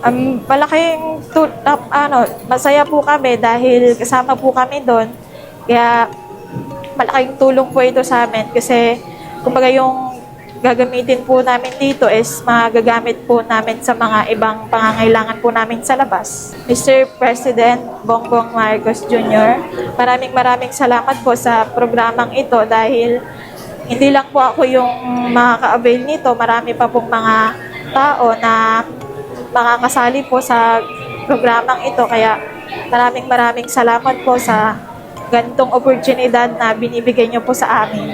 Um, malaking tu- ano, masaya po kami dahil kasama po kami doon. Kaya malaking tulong po ito sa amin kasi kumbaga yung gagamitin po namin dito is magagamit po namin sa mga ibang pangangailangan po namin sa labas. Mr. President Bongbong Marcos Jr., maraming maraming salamat po sa programang ito dahil hindi lang po ako yung makaka-avail nito, marami pa pong mga tao na makakasali po sa programang ito. Kaya maraming maraming salamat po sa ganitong oportunidad na binibigay niyo po sa amin.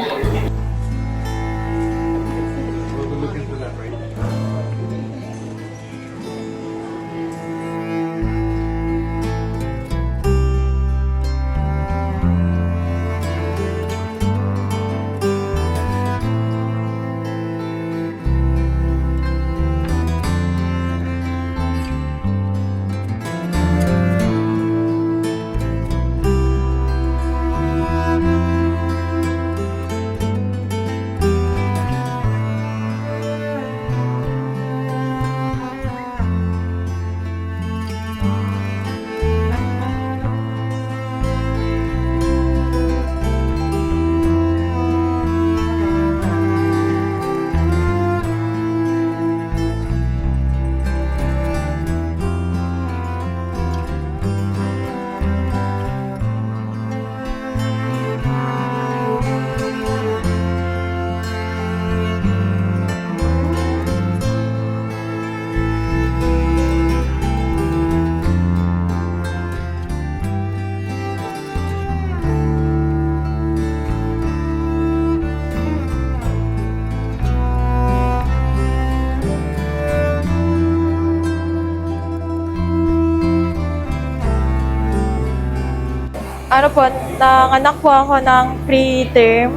Ano po, nanganak po ako ng preterm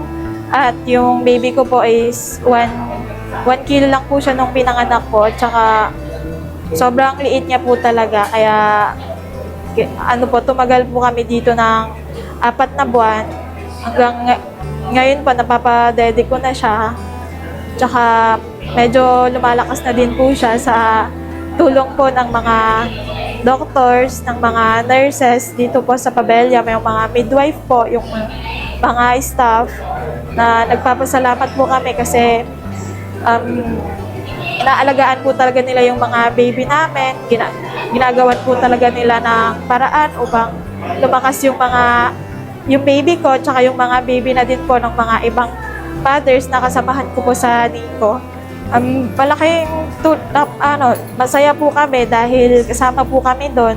at yung baby ko po is 1 1 kilo lang po siya nung pinanganak ko. Tsaka sobrang liit niya po talaga. Kaya ano po tumagal po kami dito ng apat na buwan. Hanggang nga- ngayon po napapadede ko na siya. Tsaka medyo lumalakas na din po siya sa tulong po ng mga doctors, ng mga nurses dito po sa Pabella, may mga midwife po, yung mga staff na nagpapasalamat po kami kasi um, inaalagaan po talaga nila yung mga baby namin, gina, ginagawan po talaga nila ng paraan upang lumakas yung mga yung baby ko tsaka yung mga baby na din po ng mga ibang mothers na kasamahan ko po sa NICO. Um, malaking tu- tap- ano, masaya po kami dahil kasama po kami doon.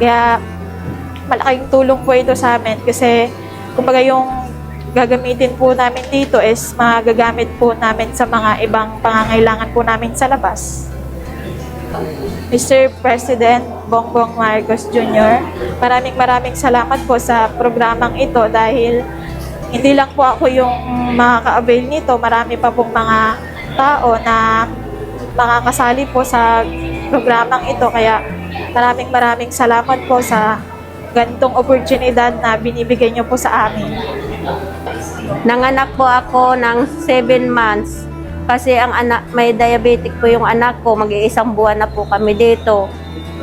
Kaya malaking tulong po ito sa amin kasi kumbaga yung gagamitin po namin dito is magagamit po namin sa mga ibang pangangailangan po namin sa labas. Mr. President Bongbong Marcos Jr., maraming maraming salamat po sa programang ito dahil hindi lang po ako yung makaka-avail nito, marami pa pong mga tao na makakasali po sa programang ito. Kaya maraming maraming salamat po sa ganitong oportunidad na binibigay niyo po sa amin. Nanganak po ako ng 7 months kasi ang anak may diabetic po yung anak ko, mag-iisang buwan na po kami dito.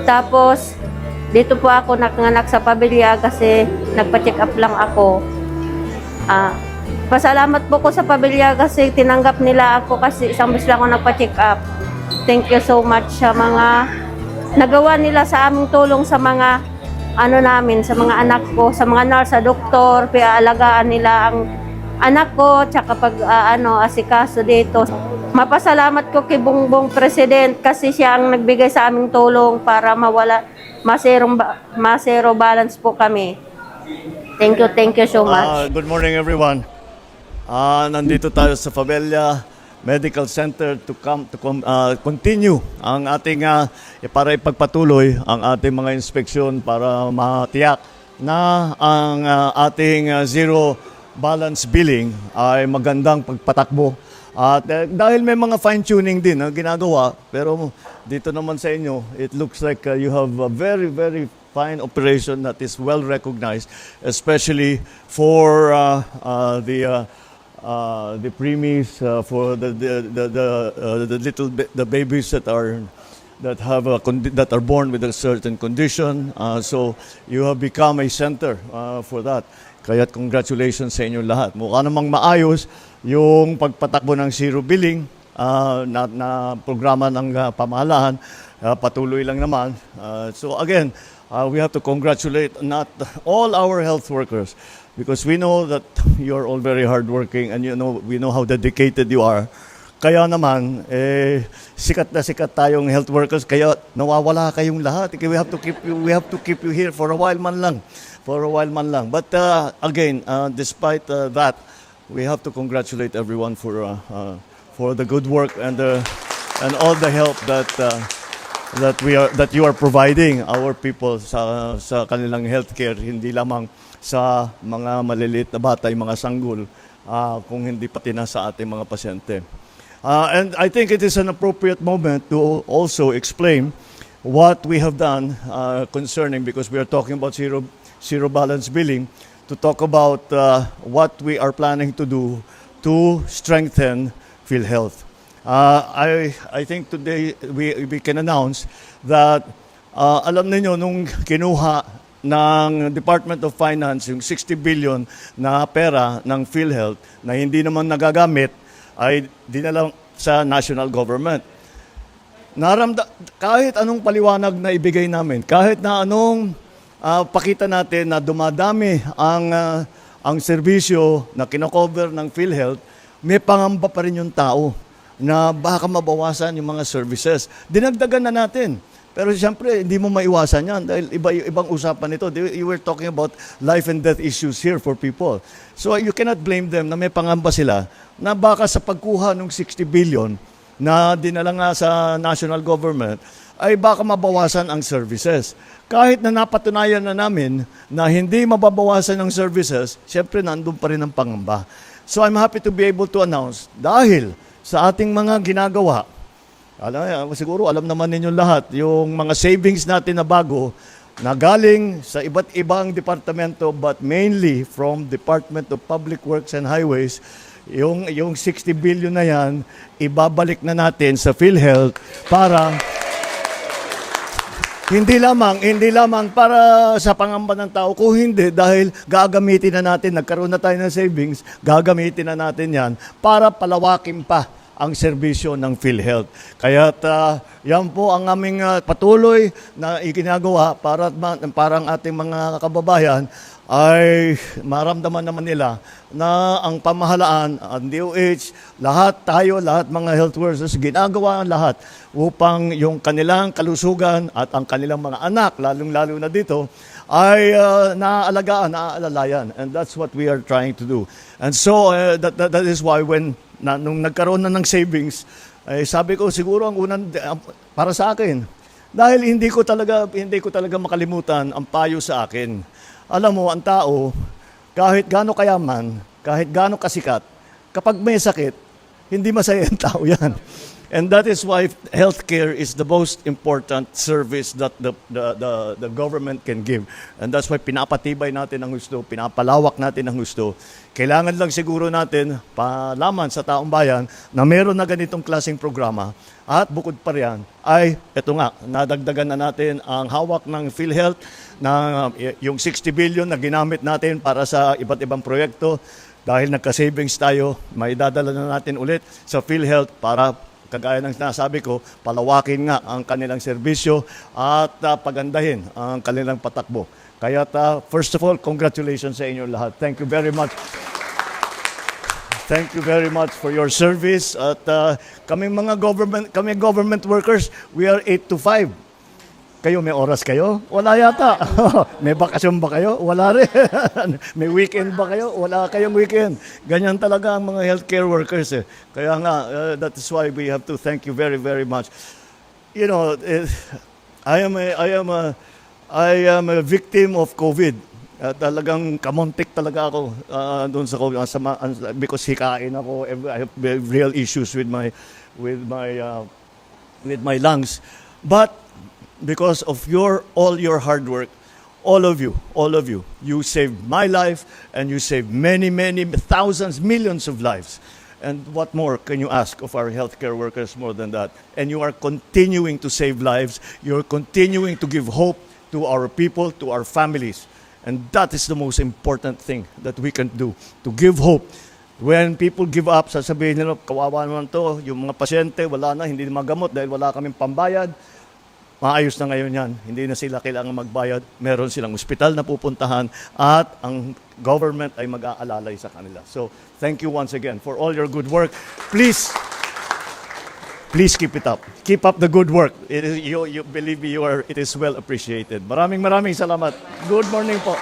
Tapos dito po ako nanganak sa pamilya kasi nagpa-check up lang ako. Ah, pasalamat po ko sa pamilya kasi tinanggap nila ako kasi isang beses lang ako nagpa-check up. Thank you so much sa mga nagawa nila sa aming tulong sa mga ano namin, sa mga anak ko, sa mga nurse, sa doktor, piaalagaan nila ang anak ko, tsaka pag ah, ano, asikaso dito. Mapasalamat ko kay Bongbong President kasi siya ang nagbigay sa aming tulong para mawala, maserong, masero balance po kami. Thank you, thank you so much. Ah, good morning everyone. Ah, nandito tayo sa Favela Medical Center to come to ah, continue ang ating ah, para ipagpatuloy ang ating mga inspeksyon para matiyak na ang ah, ating ah, zero balance billing ay magandang pagpatakbo. At eh, dahil may mga fine tuning din na ginagawa, pero dito naman sa inyo, it looks like ah, you have a very very fine operation that is well recognized, especially for uh, uh, the uh, uh, the preemies, uh, for the the the the, uh, the little ba- the babies that are that have a condi- that are born with a certain condition. Uh, so you have become a center uh, for that. Kaya congratulations sa inyo lahat. Mukha namang maayos yung pagpatakbo ng zero billing uh, na, na programa ng uh, pamahalaan. Uh, patuloy lang naman. Uh, so again, uh, we have to congratulate not all our health workers because we know that you're all very hardworking and you know we know how dedicated you are. Kaya naman, eh, sikat na sikat tayong health workers, kaya nawawala kayong lahat. We have to keep you, we have to keep you here for a while man lang. For a while man lang. But uh, again, uh, despite uh, that, we have to congratulate everyone for uh, uh, for the good work and the and all the help that uh, that we are that you are providing our people sa sa kanilang healthcare hindi lamang sa mga maliliit na bata, mga sanggol, ah, kung hindi pati na sa ating mga pasyente. Uh, and I think it is an appropriate moment to also explain what we have done uh, concerning, because we are talking about zero, zero balance billing, to talk about uh, what we are planning to do to strengthen PhilHealth. Uh, I, I think today we, we can announce that uh, alam niyo nung kinuha ng Department of Finance yung 60 billion na pera ng PhilHealth na hindi naman nagagamit ay dinala sa national government. Naramda, kahit anong paliwanag na ibigay namin, kahit na anong ah, pakita natin na dumadami ang ah, ang serbisyo na kinocover ng PhilHealth, may pangamba pa rin yung tao na baka mabawasan yung mga services. Dinagdagan na natin. Pero siyempre, hindi mo maiwasan yan dahil iba, ibang usapan ito. You were talking about life and death issues here for people. So you cannot blame them na may pangamba sila na baka sa pagkuha ng 60 billion na dinala nga sa national government ay baka mabawasan ang services. Kahit na napatunayan na namin na hindi mababawasan ang services, siyempre nandun pa rin ang pangamba. So I'm happy to be able to announce dahil sa ating mga ginagawa, alam, siguro alam naman ninyo lahat, yung mga savings natin na bago, na galing sa iba't ibang departamento but mainly from Department of Public Works and Highways, yung, yung 60 billion na yan, ibabalik na natin sa PhilHealth para hindi lamang, hindi lamang para sa pangamba ng tao, kung hindi, dahil gagamitin na natin, nagkaroon na tayo ng savings, gagamitin na natin yan para palawakin pa ang serbisyo ng PhilHealth. Kaya yan po ang aming ah, patuloy na iginagawa para parang ating mga kababayan ay maramdaman naman nila na ang pamahalaan, ang DOH, lahat tayo, lahat mga health workers, ginagawa ang lahat upang yung kanilang kalusugan at ang kanilang mga anak, lalong-lalo na dito, ay uh, naaalagaan, naaalalayan. And that's what we are trying to do. And so, uh, that, that, that is why when na, nung nagkaroon na ng savings, ay sabi ko siguro ang unang para sa akin. Dahil hindi ko talaga hindi ko talaga makalimutan ang payo sa akin. Alam mo, ang tao kahit gaano kayaman, kahit gaano kasikat, kapag may sakit, hindi masaya ang tao yan. And that is why healthcare is the most important service that the, the, the, the government can give. And that's why pinapatibay natin ang gusto, pinapalawak natin ang gusto. Kailangan lang siguro natin palaman sa taong bayan na meron na ganitong klaseng programa. At bukod pa riyan, ay ito nga, nadagdagan na natin ang hawak ng PhilHealth na yung 60 billion na ginamit natin para sa iba't ibang proyekto. Dahil nagka-savings tayo, may dadala na natin ulit sa PhilHealth para kagaya ng sinasabi ko, palawakin nga ang kanilang serbisyo at uh, pagandahin ang kanilang patakbo. Kaya uh, first of all, congratulations sa inyo lahat. Thank you very much. Thank you very much for your service at uh, kami mga government kami government workers, we are 8 to 5. Kayo may oras kayo? Wala yata. may bakasyon ba kayo? Wala rin. may weekend ba kayo? Wala kayong weekend. Ganyan talaga ang mga healthcare workers eh. Kaya nga uh, that is why we have to thank you very very much. You know, eh, I am a, I am a I am a victim of COVID. Uh, talagang kamontik talaga ako uh, doon sa COVID sa ma- uh, because hikain ako I have real issues with my with my uh, with my lungs but because of your all your hard work all of you all of you you saved my life and you saved many many thousands millions of lives And what more can you ask of our healthcare workers more than that? And you are continuing to save lives. You're continuing to give hope to our people, to our families. And that is the most important thing that we can do, to give hope. When people give up, sasabihin nila, kawawa naman to, yung mga pasyente, wala na, hindi magamot dahil wala kaming pambayad. Maayos na ngayon yan. Hindi na sila kailangan magbayad. Meron silang ospital na pupuntahan at ang government ay mag-aalalay sa kanila. So, thank you once again for all your good work. Please, please keep it up. Keep up the good work. It is, you, you, believe me, you are, it is well appreciated. Maraming maraming salamat. Good morning po.